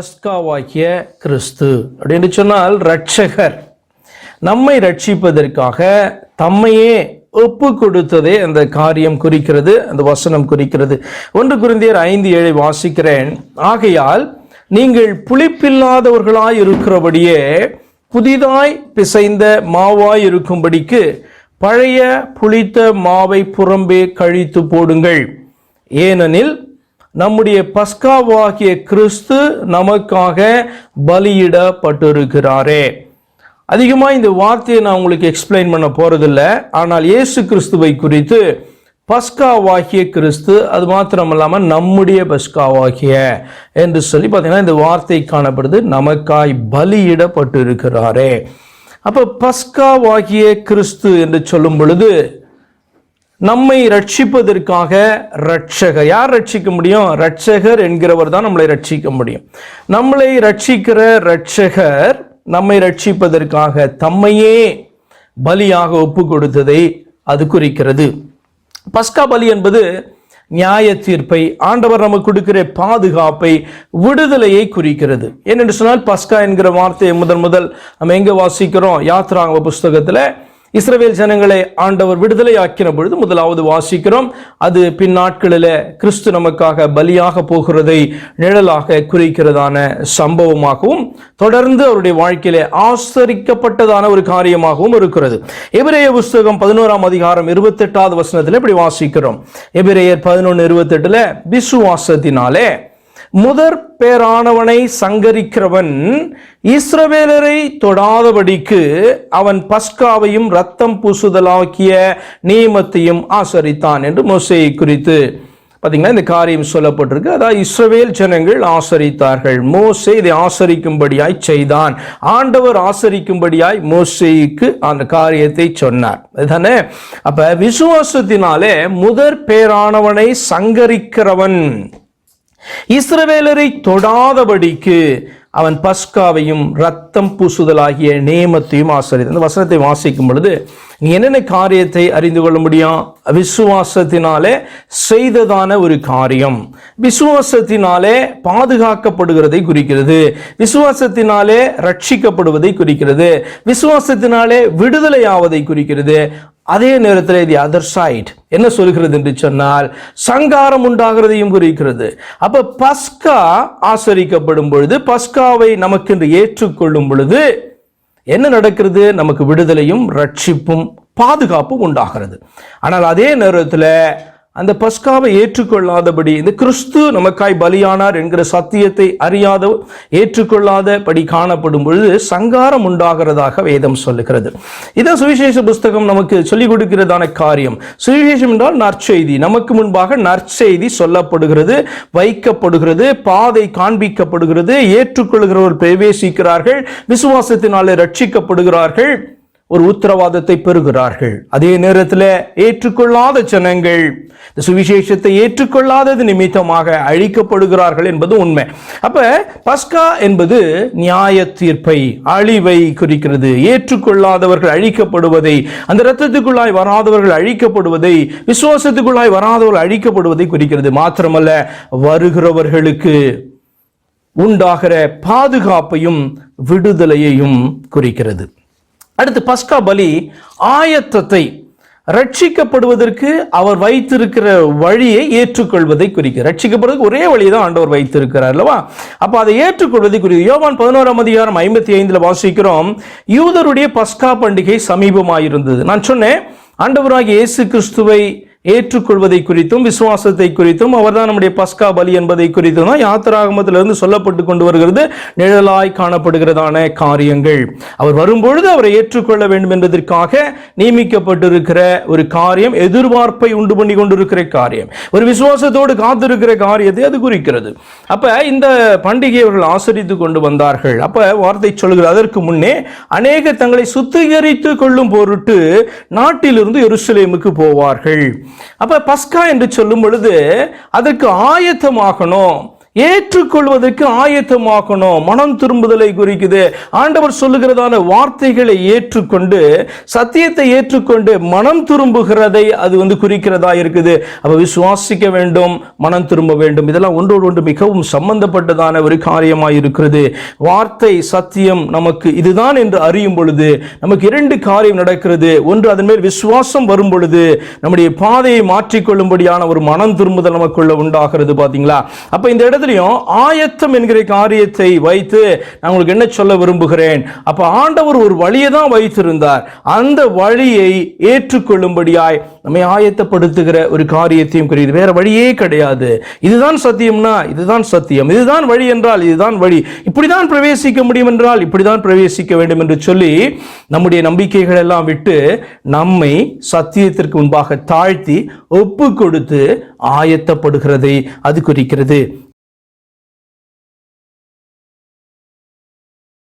பஸ்காவாகிய கிறிஸ்து அப்படின்னு சொன்னால் ரட்சகர் நம்மை ரட்சிப்பதற்காக தம்மையே ஒப்பு கொடுத்ததே அந்த காரியம் குறிக்கிறது அந்த வசனம் குறிக்கிறது. ஒன்று குருந்தியர் ஐந்து ஏழை வாசிக்கிறேன். ஆகையால் நீங்கள் புளிப்பில்லாதவர்களாய் இருக்கிறபடியே புதிதாய் பிசைந்த மாவாய் இருக்கும்படிக்கு பழைய புளித்த மாவை புறம்பே கழித்து போடுங்கள். ஏனெனில் நம்முடைய பஸ்காவாகிய கிறிஸ்து நமக்காக பலியிடப்பட்டிருக்கிறாரே. அதிகமாக இந்த வார்த்தையை நான் உங்களுக்கு எக்ஸ்பிளைன் பண்ண போகிறதில்ல ஆனால் இயேசு கிறிஸ்துவை குறித்து பஸ்காவாகிய கிறிஸ்து அது மாத்திரமல்லாம நம்முடைய பஸ்காவாகிய என்று சொல்லி பார்த்தீங்கன்னா இந்த வார்த்தை காணப்படுது. நமக்காய் பலியிடப்பட்டிருக்கிறாரே. அப்போ பஸ்காவாகிய கிறிஸ்து என்று சொல்லும் பொழுது நம்மை ரட்சிப்பதற்காக ரட்சகர் யார் ரட்சிக்க முடியும்? ரட்சகர் என்கிறவர் தான் நம்மளை ரட்சிக்க முடியும். நம்மளை ரட்சிக்கிற ரட்சகர் நம்மை ரட்சிப்பதற்காக தம்மையே பலியாக ஒப்பு கொடுத்ததை அது குறிக்கிறது. பஸ்கா பலி என்பது நியாய தீர்ப்பை ஆண்டவர் நமக்கு கொடுக்கிற பாதுகாப்பை விடுதலையை குறிக்கிறது. ஏனென்று சொன்னால் பஸ்கா என்கிற வார்த்தையை முதன் முதல் நம்ம எங்கே வாசிக்கிறோம்? யாத்ராங்க புஸ்தகத்தில் இஸ்ரவேல் ஜனங்களை ஆண்டவர் விடுதலை ஆக்கின பொழுது முதலாவது வாசிக்கிறோம். அது பின் நாட்களில் கிறிஸ்து நமக்காக பலியாக போகிறதை நிழலாக குறிக்கிறதான சம்பவமாகவும் தொடர்ந்து அவருடைய வாழ்க்கையிலே ஆசரிக்கப்பட்டதான ஒரு காரியமாகவும் இருக்கிறது. எபிரேய புஸ்தகம் பதினோராம் அதிகாரம் இருபத்தெட்டாவது வசனத்தில் இப்படி வாசிக்கிறோம். எபிரேயர் பதினொன்று இருபத்தெட்டுல விசுவாசத்தினாலே முதற் பேரானவனை சங்கரிக்கிறவன் இஸ்ரவேலரை தொடாதபடிக்கு அவன் பஸ்காவையும் ரத்தம் பூசுதலாக்கிய நியமத்தையும் ஆசரித்தான் என்று மோசையை குறித்து. பார்த்தீங்கன்னா இந்த காரியம் சொல்லப்பட்டிருக்கு. அதாவது இஸ்ரவேல் ஜனங்கள் ஆசரித்தார்கள். மோசே இதை ஆசரிக்கும்படியாய் செய்தான். ஆண்டவர் ஆசரிக்கும்படியாய் மோசேக்கு அந்த காரியத்தை சொன்னார். அதுதானே? அப்ப விசுவாசத்தினாலே முதற் பேரானவனை சங்கரிக்கிறவன் இஸ்ரவேலரை தொடாதபடிக்கு அவன் பஸ்காவையும் ரத்தம் பூசுதலாகிய நியமத்தையும் ஆசரித்து அந்த வசனத்தை வாசிக்கும் பொழுது நீ என்னென்ன காரியத்தை அறிந்து கொள்ள முடியும்? விசுவாசத்தினாலே செய்ததான ஒரு காரியம். விசுவாசத்தினாலே பாதுகாக்கப்படுகிறதை குறிக்கிறது. விசுவாசத்தினாலே ரட்சிக்கப்படுவதை குறிக்கிறது. விசுவாசத்தினாலே விடுதலையாவதை குறிக்கிறது. அதே நேரத்தில் இது அதர் சைட் என்ன சொல்கிறது என்று சொன்னால் சங்காரம் உண்டாகிறதையும் குறிக்கிறது. அப்ப பஸ்கா ஆசரிக்கப்படும் பொழுது பஸ்காவை நமக்கென்று ஏற்றுக்கொள்ளும் பொழுது என்ன நடக்கிறது? நமக்கு விடுதலையும் ரட்சிப்பும் பாதுகாப்பும் உண்டாகிறது. ஆனால் அதே நேரத்தில் அந்த பஸ்காவை ஏற்றுக்கொள்ளாதபடி இந்த கிறிஸ்து நமக்காய் பலியானார் என்கிற சத்தியத்தை அறியாத ஏற்றுக்கொள்ளாதபடி காணப்படும் பொழுது சங்காரம் உண்டாகிறதாக வேதம் சொல்லுகிறது. இதான் சுவிசேஷ புஸ்தகம் நமக்கு சொல்லிக் கொடுக்கிறதான காரியம். சுவிசேஷம் என்றால் நற்செய்தி. நமக்கு முன்பாக நற்செய்தி சொல்லப்படுகிறது வைக்கப்படுகிறது பாதை காண்பிக்கப்படுகிறது ஏற்றுக்கொள்கிறவர் பிரவேசிக்கிறார்கள் விசுவாசத்தினாலே ரட்சிக்கப்படுகிறார்கள். ஒரு உத்தரவாதத்தை பெறுகிறார்கள். அதே நேரத்தில் ஏற்றுக்கொள்ளாத ஜனங்கள் இந்த சுவிசேஷத்தை ஏற்றுக்கொள்ளாதது நிமித்தமாக அழிக்கப்படுகிறார்கள் என்பது உண்மை. அப்ப பஸ்கா என்பது நியாய தீர்ப்பை அழிவை குறிக்கிறது. ஏற்றுக்கொள்ளாதவர்கள் அழிக்கப்படுவதை அந்த இரத்தத்துக்குள்ளாய் வராதவர்கள் அழிக்கப்படுவதை விசுவாசத்துக்குள்ளாய் வராதவர்கள் அழிக்கப்படுவதை குறிக்கிறது. மாத்திரமல்ல வருகிறவர்களுக்கு உண்டாகிற பாதுகாப்பையும் விடுதலையையும் குறிக்கிறது. அடுத்து பஸ்கா பலி ஆயத்தத்தை ரட்சிக்கப்படுவதற்கு அவர் வைத்திருக்கிற வழியை ஏற்றுக்கொள்வதை குறிக்க. ரட்சிக்கப்படுவதற்கு ஒரே வழியை தான் ஆண்டவர் வைத்திருக்கிறார் அல்லவா? அப்போ அதை ஏற்றுக்கொள்வதை குறித்து யோவான் பதினோராம் அதிகாரம் ஐம்பத்தி ஐந்தில் வாசிக்கிறோம் யூதருடைய பஸ்கா பண்டிகை சமீபமாயிருந்தது. நான் சொன்னேன் ஆண்டவராக இயேசு கிறிஸ்துவை ஏற்றுக்கொள்வதை குறித்தும் விசுவாசத்தை குறித்தும் அவர்தான் நம்முடைய பஸ்கா பலி என்பதை குறித்தும் தான் யாத்திராகமத்திலிருந்து சொல்லப்பட்டு கொண்டு வருகிறது நிழலாய் காணப்படுகிறதான காரியங்கள். அவர் வரும்பொழுது அவரை ஏற்றுக்கொள்ள வேண்டும் என்பதற்காக நியமிக்கப்பட்டிருக்கிற ஒரு காரியம் எதிர்பார்ப்பை உண்டு பண்ணி கொண்டிருக்கிற காரியம். ஒரு விசுவாசத்தோடு காத்திருக்கிற காரியத்தை அது குறிக்கிறது. அப்ப இந்த பண்டிகை அவர்கள் ஆசரித்து கொண்டு வந்தார்கள். அப்ப வார்த்தை சொல்கிறது அதற்கு முன்னே அநேக தங்களை சுத்திகரித்து கொள்ளும் பொருட்டு நாட்டிலிருந்து எருசலேமுக்கு போவார்கள். அப்போ பஸ்கா என்று சொல்லும் பொழுது அதற்கு ஆயத்தமாகணும். ஏற்றுக்கொள்வதற்கு ஆயத்தமாக்கணும். மனம் திரும்புதலை குறிக்குது. ஆண்டவர் சொல்லுகிறதான வார்த்தைகளை ஏற்றுக்கொண்டு சத்தியத்தை ஏற்றுக்கொண்டு மனம் திரும்புகிறதை அது வந்து குறிக்கிறதா இருக்குது. அப்ப விசுவாசிக்க வேண்டும் மனம் திரும்ப வேண்டும். இதெல்லாம் ஒன்றோடு ஒன்று மிகவும் சம்பந்தப்பட்டதான ஒரு காரியமாக இருக்கிறது. வார்த்தை சத்தியம் நமக்கு இதுதான் என்று அறியும் பொழுது நமக்கு இரண்டு காரியம் நடக்கிறது. ஒன்று அதன் மேல் விசுவாசம் வரும் பொழுது நம்முடைய பாதையை மாற்றிக்கொள்ளும்படியான ஒரு மனம் திரும்புதல் நமக்குள்ள உண்டாகிறது பாத்தீங்களா? அப்ப இந்த இடத்துல இடத்துலயும் ஆயத்தம் என்கிற காரியத்தை வைத்து நான் உங்களுக்கு என்ன சொல்ல விரும்புகிறேன்? அப்போ ஆண்டவர் ஒரு வழியை தான் வைத்திருந்தார். அந்த வழியை ஏற்றுக்கொள்ளும்படியாய் நம்மை ஆயத்தப்படுத்துகிற ஒரு காரியத்தையும் குறியுது வேற வழியே கிடையாது. இதுதான் சத்தியம்னா இதுதான் சத்தியம். இதுதான் வழி என்றால் இதுதான் வழி. இப்படிதான் பிரவேசிக்க முடியும் என்றால் இப்படிதான் பிரவேசிக்க வேண்டும் என்று சொல்லி நம்முடைய நம்பிக்கைகள் எல்லாம் விட்டு நம்மை சத்தியத்திற்கு முன்பாக தாழ்த்தி ஒப்பு கொடுத்து ஆயத்தப்படுகிறதை அது குறிக்கிறது.